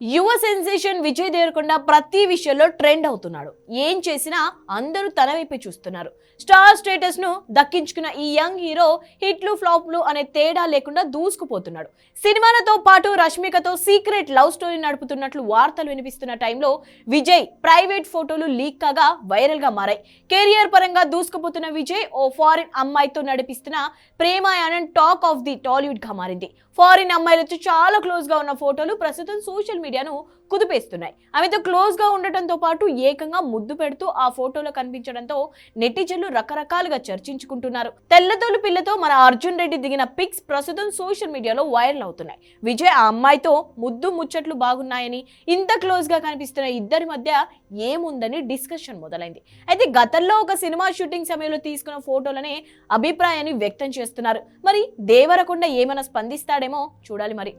యువ సెన్సేషన్ విజయ్ దేవరకొండ ప్రతి విషయంలో ట్రెండ్ అవుతున్నాడు. ఏం చేసినా అందరూ తన వైపే చూస్తున్నారు. స్టార్ స్టేటస్ను దక్కించుకున్న ఈ యంగ్ హీరో హిట్లు ఫ్లాప్లు అనే తేడా లేకుండా దూసుకుపోతున్నాడు. సినిమాలతో పాటు రష్మికతో సీక్రెట్ లవ్ స్టోరీ నడుపుతున్నట్లు వార్తలు వినిపిస్తున్న టైంలో విజయ్ ప్రైవేట్ ఫోటోలు లీక్ కాగా వైరల్గా మారాయి. కెరియర్ పరంగా దూసుకుపోతున్న విజయ్ ఓ ఫారిన్ అమ్మాయితో నడిపిస్తున్న ప్రేమాయాణం టాక్ ఆఫ్ ది టాలీవుడ్గా మారింది. ఫారిన్ అమ్మాయిలతో చాలా క్లోజ్గా ఉన్న ఫోటోలు ప్రస్తుతం సోషల్ మీడియా మీడియాను కుదిపేస్తున్నాయి. ఆమెతో క్లోజ్గా ఉండటంతో పాటు ఏకంగా ముద్దు పెడుతూ ఆ ఫోటోలో కనిపించడంతో నెటిజన్లు రకరకాలుగా చర్చించుకుంటున్నారు. తెల్లతోలు పిల్లతో మన అర్జున్ రెడ్డి దిగిన పిక్స్ ప్రస్తుతం సోషల్ మీడియాలో వైరల్ అవుతున్నాయి. విజయ్ ఆ అమ్మాయితో ముద్దు ముచ్చట్లు బాగున్నాయని ఇంత క్లోజ్గా కనిపిస్తున్న ఇద్దరి మధ్య ఏముందని డిస్కషన్ మొదలైంది. అయితే గతంలో ఒక సినిమా షూటింగ్ సమయంలో తీసుకున్న ఫోటోలనే అభిప్రాయాన్ని వ్యక్తం చేస్తున్నారు. మరి దేవరకొండ ఏమైనా స్పందిస్తాడేమో చూడాలి మరి.